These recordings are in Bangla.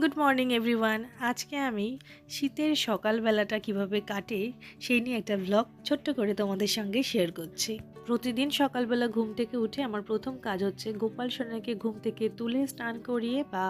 গুড মর্নিং এভরিওয়ান আজকে আমি শীতের সকালবেলাটা কীভাবে কাটে, সেই নিয়ে একটা ব্লগ ছোট্ট করে তোমাদের সঙ্গে শেয়ার করছি। প্রতিদিন সকালবেলা ঘুম থেকে উঠে আমার প্রথম কাজ হচ্ছে গোপাল সোনাকে ঘুম থেকে তুলে স্নান করিয়ে বা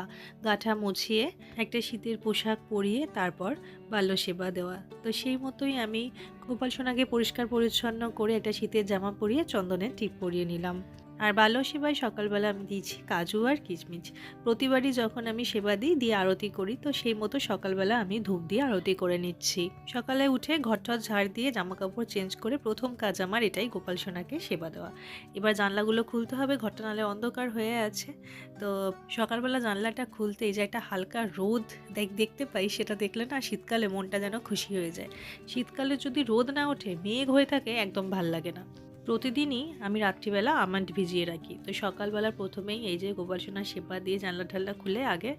গাঠা মুছিয়ে একটা শীতের পোশাক পরিয়ে তারপর বাল্য সেবা দেওয়া। তো সেই মতোই আমি গোপাল সোনাকে পরিষ্কার পরিচ্ছন্ন করে একটা শীতের জামা পরিয়ে চন্দনের টিপ পরিয়ে নিলাম। আর বাল্য সেবায় সকালবেলা আমি দিয়েছি কাজু আর কিচমিচ প্রতিবারই যখন আমি সেবা দিই, দিয়ে আরতি করি, তো সেই মতো সকালবেলা আমি ধূপ দিয়ে আরতি করে নিচ্ছি। সকালে উঠে ঘরটর ঝাড় দিয়ে জামা কাপড় চেঞ্জ করে প্রথম কাজ আমার এটাই গোপাল সোনাকে সেবা দেওয়া। এবার জানলাগুলো খুলতে হবে, ঘরটা নালে অন্ধকার হয়ে আছে। তো সকালবেলা জানলাটা খুলতে এই যে একটা হালকা রোদ দেখ, দেখতে পাই, সেটা দেখলে না শীতকালে মনটা যেন খুশি হয়ে যায়। শীতকালে যদি রোদ না ওঠে, মেঘ হয়ে থাকে, একদম ভালো লাগে না। প্রতিদিনই আমি রাত্রিবেলা আমান্ড ভিজিয়ে রাখি। তো সকালবেলা প্রথমেই এই যে গোপাল সোনার সেবা দিয়ে জানলা ঠাল্লা খুলে আগে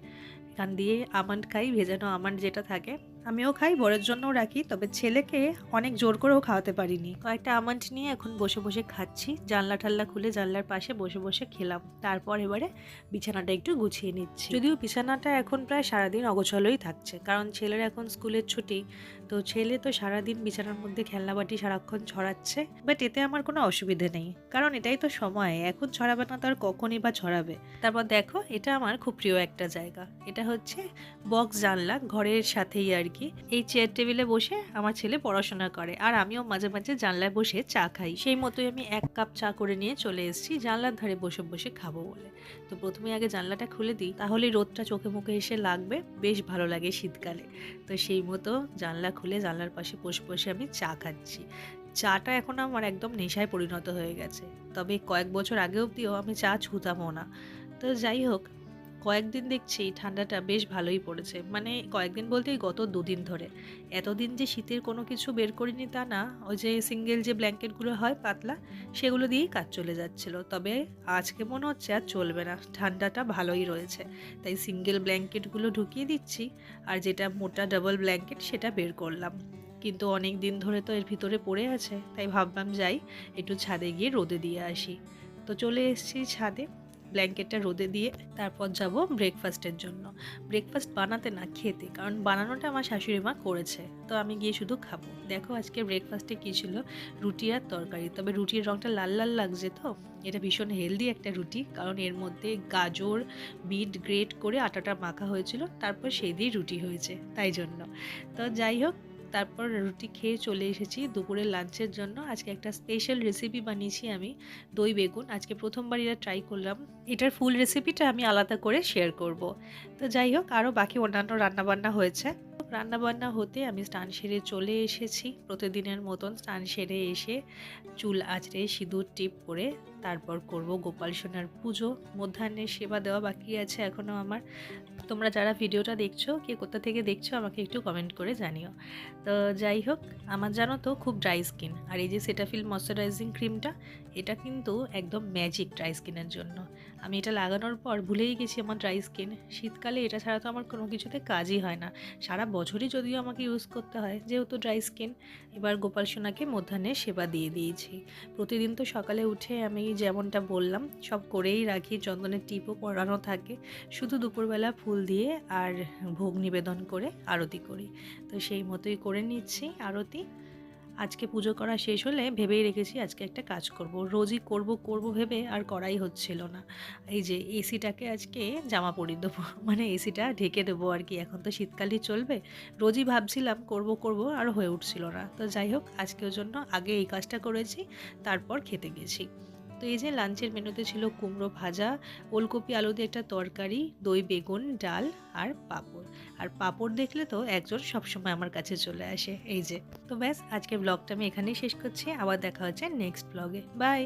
এখান দিয়ে আমান্ড খাই, ভেজানো আমান্ড যেটা থাকে। আমিও খাই বড়ের জন্যও রাখি, তবে ছেলেকে অনেক জোর করেও খাওয়াতে পারিনি। কয়েকটা আমান্ড নিয়ে এখন বসে বসে খাচ্ছি। জানলা ঠাল্লা খুলে জানলার পাশে বসে বসে খেলাম। তারপর এবারে বিছানাটা একটু গুছিয়ে নিচ্ছি। যদিও বিছানাটা এখন প্রায় সারাদিন অগোছলই থাকছে, কারণ ছেলের এখন স্কুলের ছুটি, তো ছেলে তো সারাদিন বিছানার মধ্যে খেলনাবাটি সারাক্ষণ ছড়াচ্ছে। বাট এতে আমার কোনো অসুবিধে নেই, কারণ এটাই তো সময়, এখন ছড়াবে না তার কখনই বা ছড়াবে। তারপর দেখো, এটা আমার খুব প্রিয় একটা জায়গা, এটা হচ্ছে বক্স জানলা, ঘরের সাথেই আর কি। এই চেয়ার টেবিলে বসে আমার ছেলে পড়াশোনা করে আর আমিও মাঝে মাঝে জানলায় বসে চা খাই। সেই মতোই আমি এক কাপ চা করে নিয়ে চলে এসেছি জানলার ধারে বসে বসে খাব বলে। তো প্রথমে আগে জানলাটা খুলে দিই তাহলে রোদটা চোখে মুখে এসে লাগবে, বেশ ভালো লাগে শীতকালে। তো সেই মতো জানলা খুলে জানলার পাশে বসে বসে আমি চা খাচ্ছি। চাটা এখন আমার একদম নেশায় পরিণত হয়ে গেছে। তবে কয়েক বছর আগে অবধিও আমি চা ছুতামও না। তো যাই হোক কয়েকদিন দেখছি ঠান্ডাটা বেশ ভালোই পড়েছে। মানে কয়েকদিন বলতেই গত দুদিন ধরে। এতদিন যে শীতের কোনো কিছু বের করিনি তা না, ওই যে সিঙ্গেল যে ব্ল্যাঙ্কেটগুলো হয় পাতলা, সেগুলো দিয়েই কাজ চলে যাচ্ছিল। তবে আজকে মনে হচ্ছে আর চলবে না, ঠান্ডাটা ভালোই রয়েছে। তাই সিঙ্গেল ব্ল্যাঙ্কেটগুলো ঢুকিয়ে দিচ্ছি, আর যেটা মোটা ডাবল ব্ল্যাঙ্কেট সেটা বের করলাম। কিন্তু অনেক দিন ধরে তো এর ভিতরে পড়ে আছে, তাই ভাবলাম যাই, একটু ছাদে গিয়ে রোদে দিয়ে আসি। তো চলে এসেছি ছাদে। ব্ল্যাঙ্কেটটা রোদে দিয়ে তারপর যাব ব্রেকফাস্টের জন্য। ব্রেকফাস্ট বানাতে না খেতে, কারণ বানানোটা আমার শাশুড়ি মা করেছে, তো আমি গিয়ে শুধু খাব। দেখো আজকে ব্রেকফাস্টে কী ছিল? রুটি আর তরকারি। তবে রুটির রঙটা লাল লাল লাগছে তো, এটা ভীষণ হেলদি একটা রুটি, কারণ এর মধ্যে গাজর, বিট গ্রেট করে আটাটা মাখা হয়েছিল, তারপর সেই দিয়ে রুটি হয়েছে, তাই জন্য। তো যাই হোক তারপর রুটি খেয়ে চলে এসেছি দুপুরের লাঞ্চের জন্য। আজকে একটা স্পেশাল রেসিপি বানিয়েছি আমি, দই বেগুন। আজকে প্রথমবার এটা ট্রাই করলাম। এটার ফুল রেসিপিটা আমি আলাদা করে শেয়ার করব। তো যাই হোক আরও বাকি অন্যান্য রান্নাবান্না হয়েছে। রান্নাবান্না হতে আমি স্নান সেরে চলে এসেছি। প্রতিদিনের মতন স্নান সেরে এসে চুল আঁচড়ে সিঁদুর টিপ করে তারপর করব গোপাল সোনার পুজো। মধ্যাহ্নের সেবা দেওয়া বাকি আছে এখনও আমার। তোমরা যারা ভিডিওটা দেখছ, কে কোথা থেকে দেখছ, আমাকে একটু কমেন্ট করে জানিও। তো যাই হোক, আমার জানো তো খুব ড্রাই স্কিন আর এই যে সেটাফিল ময়শ্চারাইজিং ক্রিমটা এটা কিন্তু একদম ম্যাজিক ড্রাই স্কিনের জন্য। আমি এটা লাগানোর পর ভুলেই গেছি আমার ড্রাই স্কিন শীতকালে এটা ছাড়া তো আমার কোনো কিছুতে কাজই হয় না। সারা বছরই যদিও আমাকে ইউজ করতে হয়, যেহেতু ড্রাই স্কিন এবার গোপাল সোনাকে মধ্যাহ্নে সেবা দিয়ে দিয়েছি। প্রতিদিন তো সকালে উঠে আমি যেমনটা বললাম, সব করেই রাখি। চন্দনের টিপও পরানো থাকে। শুধু দুপুরবেলা ফুল দিয়ে আর ভোগ নিবেদন করে আরতি করি। তো সেই মতোই করে নিচ্ছি আরতি। আজকে পুজো করা শেষ হলে ভেবেই রেখেছি আজকে একটা কাজ করব। রোজই করব করব ভেবে আর করাই হচ্ছিল না। এই যে এসিটাকে আজকে জামা পরিয়ে দেবো। মানে এসিটা ঢেকে দেবো আর কি। এখন তো শীতকালই চলবে। রোজই ভাবছিলাম করব করব আর হয়ে উঠছিল না। তো যাই হোক, আজকের জন্য আগে এই কাজটা করেছি, তারপর খেতে গেছি। তো এই যে লাঞ্চের মেনুতে ছিল কুমড়ো ভাজা, ওলকপি আলু দিয়ে একটা তরকারি, দই, বেগুন, ডাল আর পাপড়। আর পাঁপড় দেখলে তো একজন সবসময় আমার কাছে চলে আসে, এই যে। তো ব্যাস আজকে ব্লগটা আমি এখানেই শেষ করছি, আবার দেখা হচ্ছে নেক্সট ব্লগে বাই